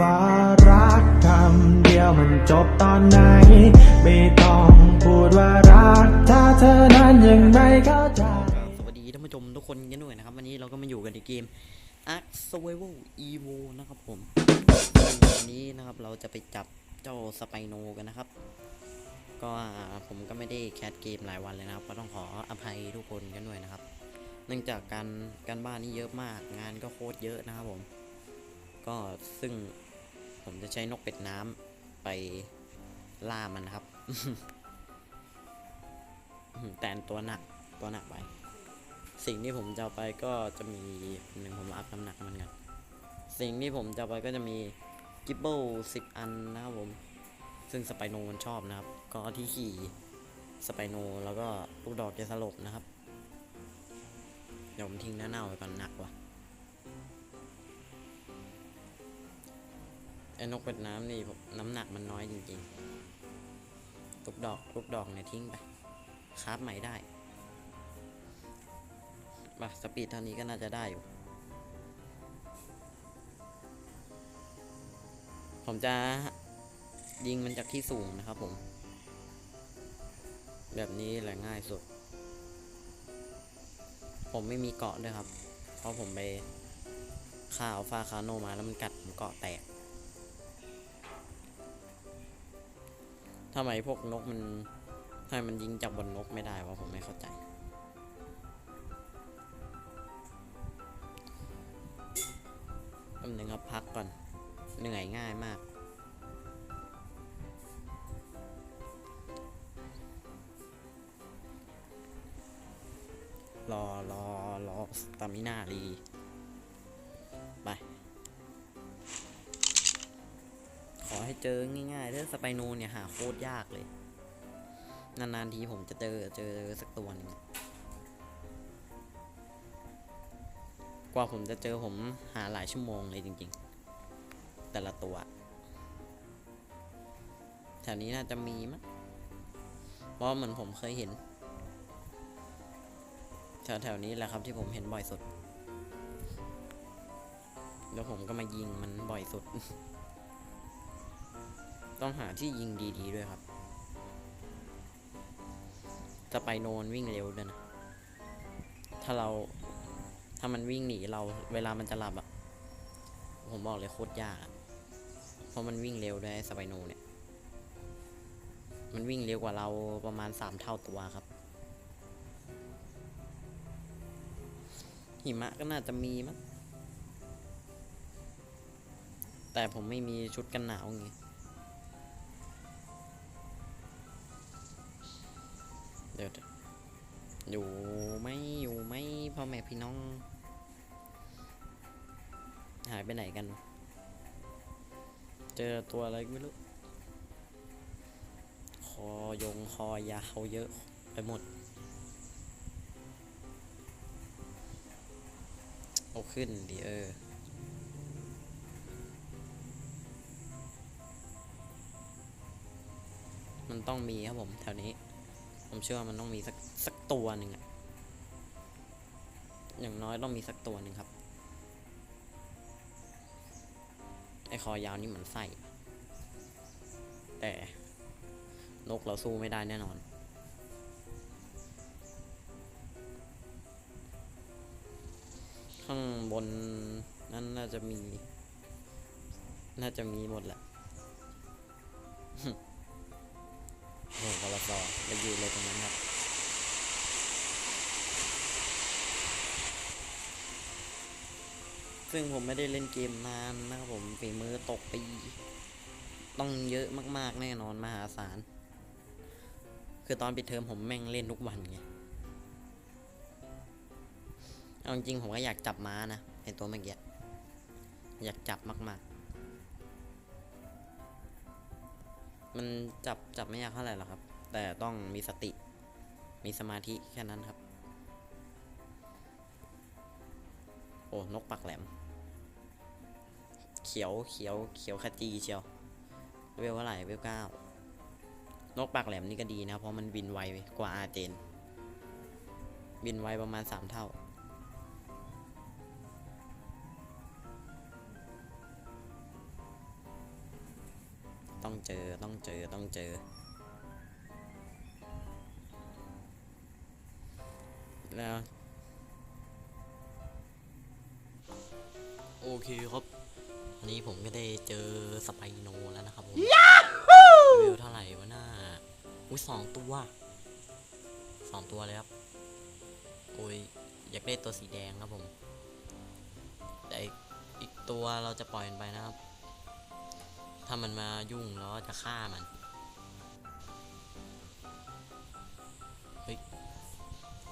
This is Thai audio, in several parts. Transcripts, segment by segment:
ว่ารักคำเดียวมันจบตอนไหน ไม่ต้องพูดว่ารัก ถ้าเธอนั้นยังไม่เข้าใจ สวัสดีท่านผู้ชมทุกคนกันด้วยนะครับ วันนี้เราก็มาอยู่กันในเกม Ark Survival Evo นะครับผมวันนี้นะครับเราจะไปจับเจ้าสไปโนกันนะครับ ก็ผมก็ไม่ได้แคสเกมหลายวันเลยนะครับ ก็ต้องขออภัยทุกคนกันด้วยนะครับ เนื่องจากการการบ้านนี่เยอะมากงานก็โคตรเยอะนะครับผม ก็ซึ่ง ผมจะใช้นกเป็ดน้ำไปล่ามันนะครับ แต่ตัวหนักตัวหนักไป สิ่งที่ผมจะเอาไปก็จะมีหนึ่งผมอัพน้ำหนักมันกันสิ่งที่ผมจะเอาไปก็จะมีกิบเบิลสิบอันนะครับผม ซึ่งสไปโนมันชอบนะครับ ก็เอที่ขี่สไปโนแล้วก็ลูกดอกจะสลบนะครับ เดี๋ยวผมทิ้งหน้าเน่าไว้ก่อนหนักว่ะ ไอ้นกเป็ดน้ำนี่ผมน้ำหนักมันน้อยจริงๆลูกดอกลูกดอกเนี่ยทิ้งไปคราฟใหม่ได้มาสปีดเท่านี้ก็น่าจะได้อยู่ ผมจะยิงมันจากที่สูงนะครับผม แบบนี้แหละง่ายสุด ผมไม่มีเกาะด้วยครับ เพราะผมไปข่าวฟาคาโนมาแล้วมันกัดผมเกาะแตก ทำไมพวกนกมันทำไมมันยิงจากบนนกไม่ได้วะผมไม่เข้าใจแป๊บนึงครับพักก่อน เหนื่อยง่ายมาก รอรอรอสตามินารี เจอง่ายๆเรื่องสไปโนเนี่ยหาโคตรยากเลย นานๆทีผมจะเจอเจอสักตัวหนึงกว่าผมจะเจอผมหาหลายชั่วโมงเลยจริงๆ แต่ละตัว แถวนี้น่าจะมีมั้งเพราะเหมือนผมเคยเห็น แถวๆนี้แหละครับที่ผมเห็นบ่อยสุด แล้วผมก็มายิงมันบ่อยสุด ต้องหาที่ยิงดีๆด้วยครับจะไปโนนวิ่งเร็วด้วยนะ ถ้าเรา ถ้ามันวิ่งหนีเรา เวลามันจะหลับอะผมบอกเลยโคตรยาก เพราะมันวิ่งเร็วด้วยสไปโนเนี่ย มันวิ่งเร็วกว่าเราประมาณสามเท่าตัวครับ หิมะก็น่าจะมีมั้ง แต่ผมไม่มีชุดกันหนาวไง ดี๋ยวอยู่ไหม่อยู่ไหม่พ่อแม่พี่น้อง หายไปไหนกัน เจอตัวอะไรไม่รู้ คอยงคอยาวเยอะไปหมด เอาขึ้นดิเออมันต้องมีครับผมแถวนี้ ผมเชื่อว่ามันต้องมีสักสักตัวหนึ่งอะอย่างน้อยต้องมีสักตัวหนึ่งครับ ไอคอยาวนี่เหมือนไส้แต่นกเราสู้ไม่ได้แน่นอน ข้างบนนั่นน่าจะมี น่าจะมีหมดแหละ โอ้โหบลซอไปอยู่เลยตรงนั้นครับซึ่งผมไม่ได้เล่นเกมนานนะครับผมฝีมือตกไปต้องเยอะมากๆแน่นอนมหาศาล คือตอนปิดเทอมผมแม่งเล่นทุกวันไงเอาจริงๆผมก็อยากจับม้านะไอตัวเมื่อกี้อยากจับมากๆ มันจับจับไม่ยากเท่าไหร่หรอกครับ แต่ต้องมีสติ มีสมาธิแค่นั้นครับ โอ้ นกปักแหลม เขียวเขียวเขียวขจีเชียว เวลเท่าไหร่ เวลเก้านกปากแหลมนี่ก็ดีนะ เพราะมันบินไวกว่าอาเจน บินไวประมาณสามเท่า เจอต้องเจอต้องเจอ แล้ว โอเคครับวันนี้ผมก็ได้เจอสไปโนแล้วนะครับผมวิวเท่าไหร่วะหน้า อุ้ยสองตัวสองตัวเลยครับโอ้ยอยากได้ตัวสีแดงครับผมแต่อีกอีกตัวเราจะปล่อยมันไปนะครับ ถ้ามันมายุ่งแล้วจะฆ่ามัน เฮ้ย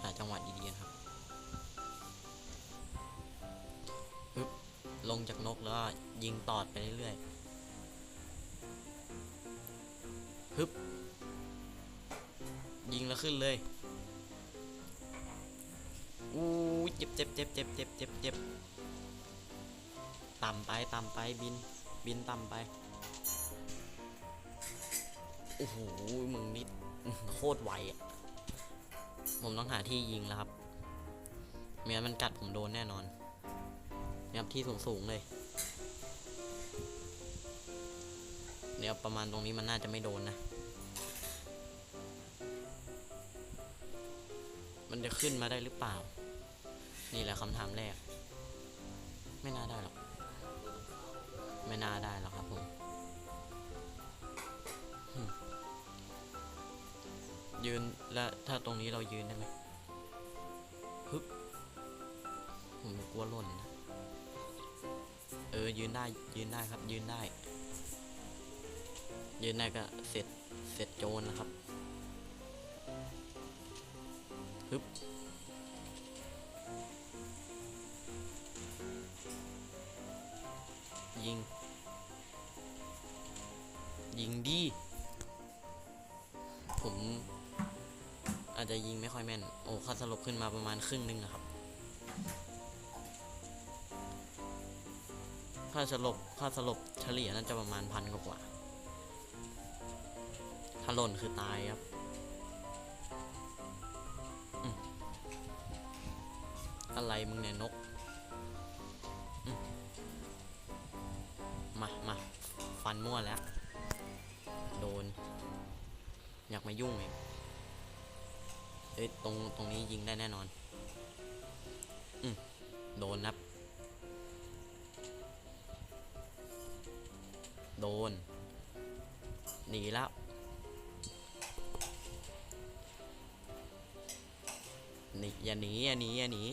หาจังหวะดีๆครับฮึบลงจากนกแล้วยิงตอดไปเรื่อยๆฮึบยิงแล้วขึ้นเลย อู้เจ็บเจ็บเจ็บเจ็บเจ็บเจ็บเจ็บต่ำไป ต่ำไป บิน บินต่ำไป อ้โหมึงนิดโคตรไวอะผมต้องหาที่ยิงแล้วครับไม่งั้นมันกัดผมโดนแน่นอนเนี่ยครับที่สูงๆเลยเนี่ยประมาณตรงนี้มันน่าจะไม่โดนนะ มันจะขึ้นมาได้หรือเปล่า นี่แหละคำถามแรก ไม่น่าได้หรอก ไม่น่าได้หรอก ยืนแล้วถ้าตรงนี้เรายืนได้ไหมฮึบผมกลัวหล่นนะเออยืนได้ยืนได้ครับ ยืนได้ ยืนได้ก็เสร็จเสร็จโจรนะครับฮึบยิง ยิงดี ผม อาจจะยิงไม่ค่อยแม่น โอ้ค่าสลบขึ้นมาประมาณครึ่งหนึงอะครับ ค่าสลบค่าสลบเฉลี่ยน่าจะประมาณพันกว่าถ้าหล่นคือตายครับ อะไรมึงเนี่ยนก มามาฟันมั่วแล้ว โดน อยากมายุ่งเอง เอ้ยตรงตรงนี้ยิงได้แน่นอนอืมโดนนับ โดน หนีแล้ว หนีอย่าหนีอย่าหนีอย่าหนี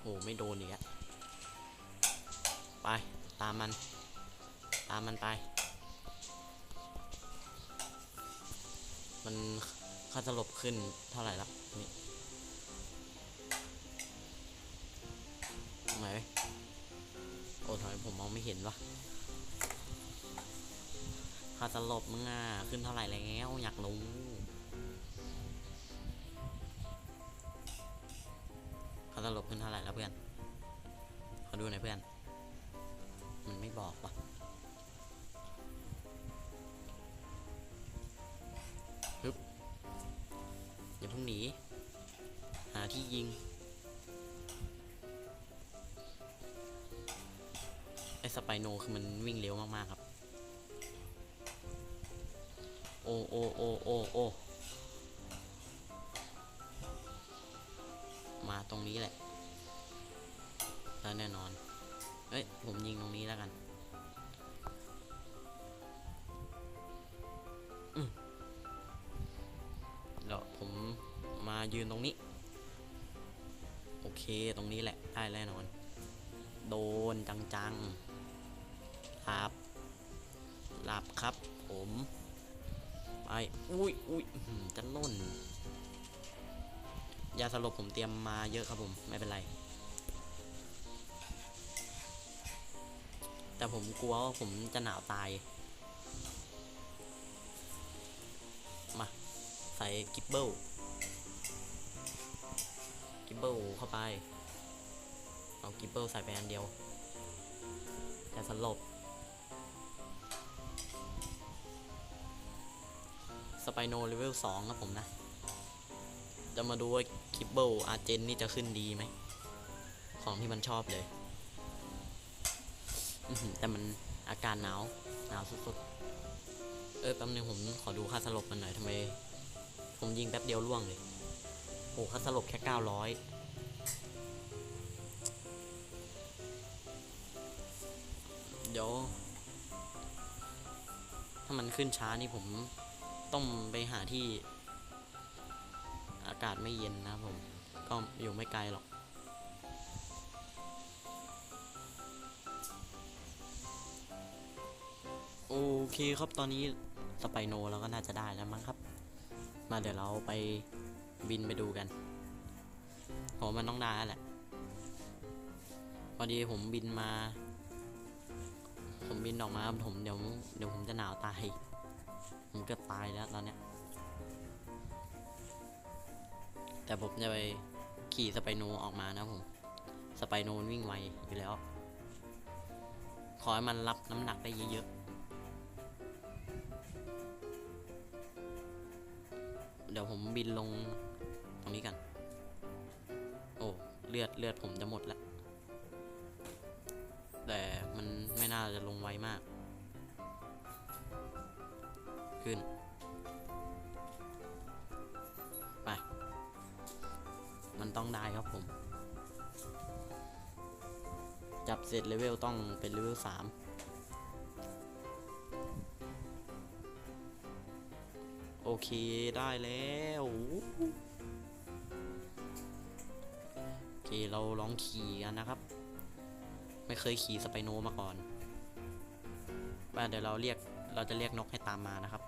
โอ้ไม่โดนอีกอะไป ตามมัน ตามมันไป มันค่าสลบขึ้นเท่าไหร่ละนี่ทำไมเว้ยโอ้ทำไมผมมองไม่เห็นวะค่าสลบมึงอะขึ้นเท่าไหร่แล้วอยากรู้ค่าสลบขึ้นเท่าไหร่แล้วเพื่อนขอดูหน่อยเพื่อน มันไม่บอกว่ะ สไปโนคือมันวิ่งเร็วมากๆครับ โอโอโอโอโอมาตรงนี้แหละแล้วแน่นอน เอ้ย ผมยิงตรงนี้แล้วกันอืมเดี๋ยวผมมายืนตรงนี้ โอเค ตรงนี้แหละ ได้แน่นอน โดนจังๆ ลับ หลับครับผม ไป อุ้ยอุ้ยจะล่น ยาสลบผมเตรียมมาเยอะครับผม ไม่เป็นไร แต่ผมกลัวว่าผมจะหนาวตาย มา ใส่กิบเบิลกิบเบิลเข้าไป เอากิบเบิลใส่ไปอันเดียวจะสลบ สไปโนเลเวลสองครับผมนะ จะมาดูว่ากิบเบิลอาร์เจนนี่จะขึ้นดีไหม ของที่มันชอบเลย แต่มันอาการหนาว หนาวสุดๆ เออแป๊บนึงผมขอดูค่าสลบมันหน่อยทำไม ผมยิงแป๊บเดียวล่วงเลยโอ้ค่าสลบแค่เก้าร้อยเดี๋ยว ถ้ามันขึ้นช้านี่ผม ต้องไปหาที่ อากาศไม่เย็นนะผม ก็อยู่ไม่ไกลหรอก โอเคครับตอนนี้สไปโนเราก็น่าจะได้แล้วมั้งครับ มาเดี๋ยวเราไปบินไปดูกันผมมันต้องได้แล้วแหละ พอดีผมบินมา ผมบินออกมาผมเดี๋ยวเดี๋ยวผมจะหนาวตาย ผมเกือบตายแล้วตอนเนี้ย แต่ผมจะไปขี่สไปโนออกมานะผม สไปโนมันวิ่งไวอยู่แล้ว ขอให้มันรับน้ำหนักได้เยอะๆ เดี๋ยวผมบินลงตรงนี้กัน โอ้ เลือดเลือดผมจะหมดแล้ว แต่มันไม่น่าจะลงไวมาก ขึ้น ไป มันต้องได้ครับผม จับเสร็จเลเวลต้องเป็นเลเวลสามโอเคได้แล้วโอเคเราลองขี่กันนะครับ ไม่เคยขี่สไปโนมาก่อนว่าเดี๋ยวเราเรียก เราจะเรียกนกให้ตามมานะครับ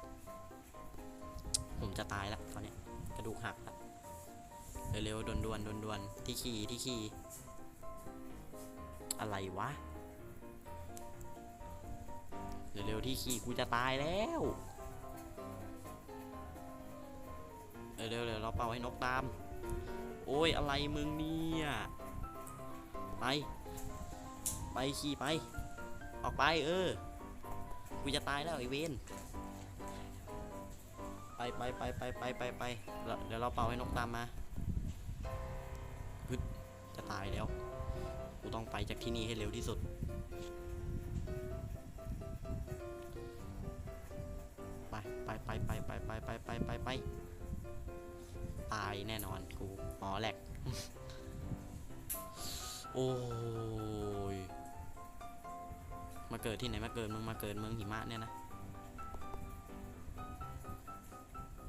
ผมจะตายแล้วตอนนี้กระดูกหักแล้วเร็วๆด่วนๆด่วนๆที่ขี่ที่ขี่อะไรวะเร็วๆที่ขี่กูจะตายแล้วเร็วๆเร็วเราเป่าให้นกตาม โอ้ยอะไรมึงเนี่ยไป ไปขี่ไป ออกไปเออ กูจะตายแล้วไอเวนไปไปไปไปไปไปไปเดี๋ยวเราเป่าให้นกตามมาฮึจะตายแล้ว กูต้องไปจากที่นี่ให้เร็วที่สุด ไปไปไปไปไปไปไปไปไปไปตายแน่นอนกูหมอแหลกโอ้ มาเกิดที่ไหนมาเกิดมึงมาเกิดเมืองหิมะเนี่ยนะ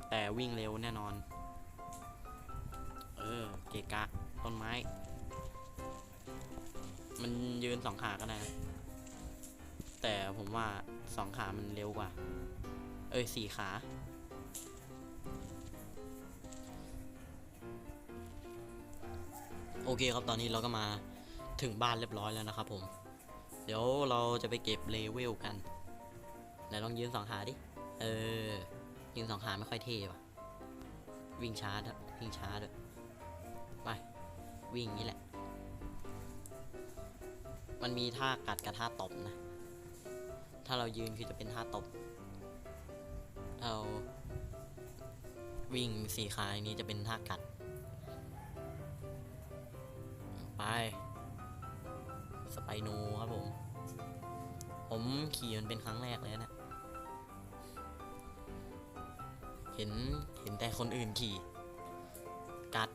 แต่วิ่งเร็วแน่นอน เออ เกกะ ต้นไม้ มันยืนสองขาก็ได้นะแต่ผมว่าสองขามันเร็วกว่า เอ้ยสี่ขา โอเคครับตอนนี้เราก็มาถึงบ้านเรียบร้อยแล้วนะครับผม เดี๋ยวเราจะไปเก็บเลเวลกันไหนลองยืนสองขาดิ เออ ยืนสองขาไม่ค่อยเท่ว่ะ วิ่งช้าด้วยวิ่งช้าด้วยไป วิ่งอย่างนี้แหละ มันมีท่ากัดกับท่าตบนะ ถ้าเรายืนคือจะเป็นท่าตบถ้าเราวิ่งสี่ขาอย่างนี้จะเป็นท่ากัด ไป ไปโนครับผม ผมขี่มันเป็นครั้งแรกเลยนะ เห็นเห็นแต่คนอื่นขี่ กัด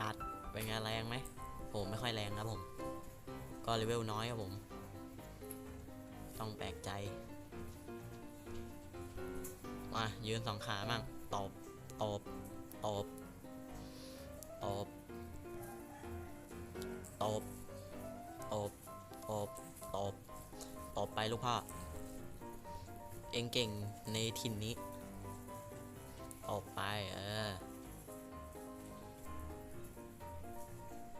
กัดเป็นไงแรงไหมผมไม่ค่อยแรงครับผม ก็เลเวลน้อยครับผม ต้องแปลกใจ มายืนสองขามั่งตบตบตบตบ ลูกพ่อ เองเก่งในถิ่นนี้ตบไป เออ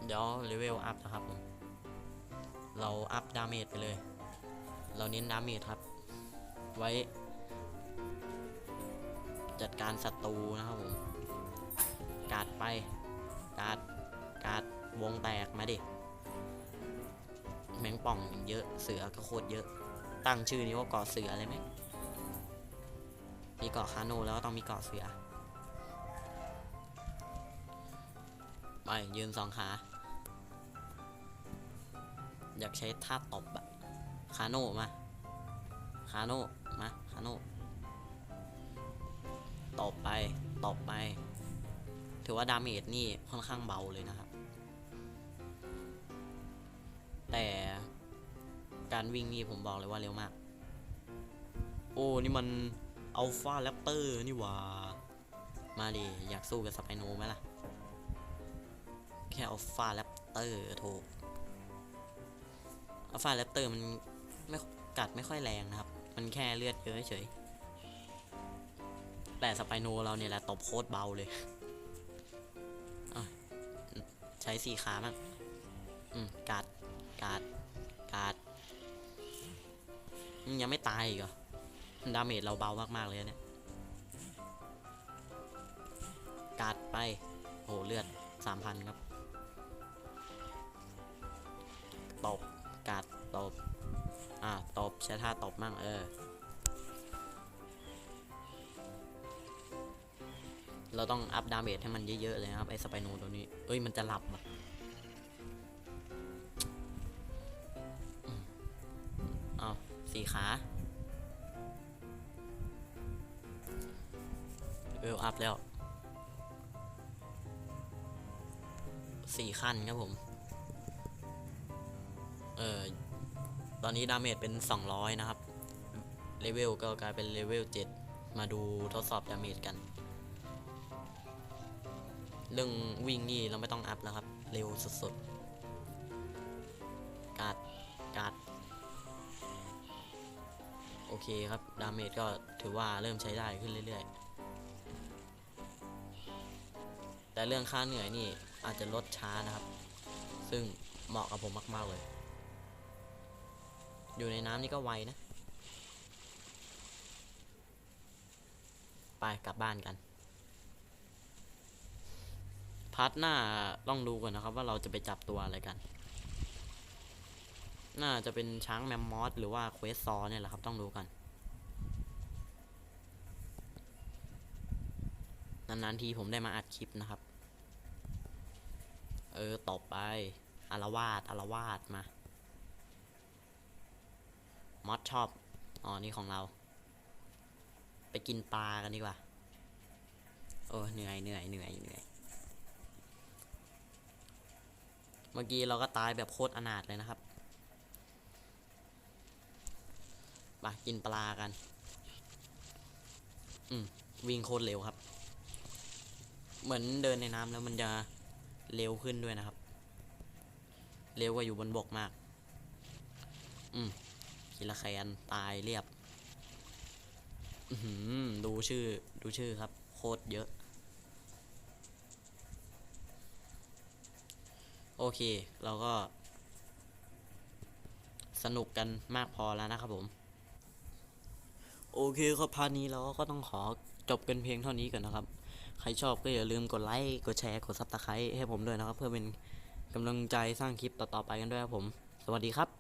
เดี๋ยวเลเวลอัพนะครับผมเราอัพดาเมจไปเลย เราเน้นดาเมจครับ ไว้ จัดการศัตรูนะครับผม กาดไป กาด กาด วงแตกมาดิ แมงป่องเยอะ เสือก็โคตรเยอะ ตั้งชื่อนี้ว่าเกาะเสือเลยไหมมีเกาะคาโนแล้วก็ต้องมีเกาะเสือ ไปยืนสองขา อยากใช้ท่าตบอะคาโนมาคาโนมาคาโนตบไปตบไป ถือว่าดาเมจนี่ค่อนข้างเบาเลยนะครับ แต่ การวิ่งนี่ผมบอกเลยว่าเร็วมาก โอ้นี่มันอัลฟาแรปเตอร์นี่หว่า มาดิอยากสู้กับสไปโนไหมล่ะ แค่อัลฟาแรปเตอร์โถอัลฟาแรปเตอร์มันไม่กัดไม่ค่อยแรงนะครับ มันแค่เลือดเยอะเฉย แต่สไปโนเราเนี่ยแหละตบโคตรเบาเลยอะใช้สี่ขาบ้างอืมกัด ยังไม่ตายอีกเหรอดาเมจเราเบามากๆเลยเนี่ยกัดไปโหเลือดสามพันครับตบกัดตบอ่าตบใช้ท่าตบมั่งเออ เราต้องอัพดาเมจให้มันเยอะๆเลยครับไอ้สไปโนตัวนี้ เอ้ยมันจะหลับอะ เวลอัพแล้วสี่ขั้นครับผม เออตอนนี้ดาเมจเป็น 200 นะครับ เลเวลก็กลายเป็นเลเวล 7 มาดูทดสอบดาเมจกัน เรื่องวิ่งนี่เราไม่ต้องอัพแล้วครับ เร็วสุดๆ การ์ดการ์ดโอเคครับ ดาเมจก็ถือว่าเริ่มใช้ได้ขึ้นเรื่อยๆ เรื่องค่าเหนื่อยนี่อาจจะลดช้านะครับ ซึ่งเหมาะกับผมมากๆเลย อยู่ในน้ำนี่ก็ไวนะ ไปกลับบ้านกัน พาร์ทหน้าต้องดูก่อนนะครับ ว่าเราจะไปจับตัวอะไรกัน น่าจะเป็นช้างแมมมอสหรือว่าเควสซอเนี่ยแหละครับ ต้องดูกันนานๆทีผมได้มาอัดคลิปนะครับ เออตบไปอารวาสอารวาสมามอสชอบ อ๋อ นี่ของเรา ไปกินปลากันดีกว่า โอ้เหนื่อยเหนื่อยเหนื่อยเหนื่อย เมื่อกี้เราก็ตายแบบโคตรอนาถเลยนะครับไปกินปลากัน อืม วิ่งโคตรเร็วครับ เหมือนเดินในน้ำแล้วมันจะ เร็วขึ้นด้วยนะครับ เร็วกว่าอยู่บนบกมาก อืมคิละแคนตายเรียบ อือหือดูชื่อ ดูชื่อครับ โคตรเยอะ โอเค เราก็ สนุกกันมากพอแล้วนะครับผม โอเคครับพานี้เราก็ต้องขอจบกันเพียงเท่านี้ก่อนนะครับ ใครชอบก็อย่าลืมกดไลค์ กดแชร์ กดซับสไครต์ให้ผมด้วยนะครับ เพื่อเป็นกำลังใจสร้างคลิปต่อๆไปกันด้วยครับผม สวัสดีครับ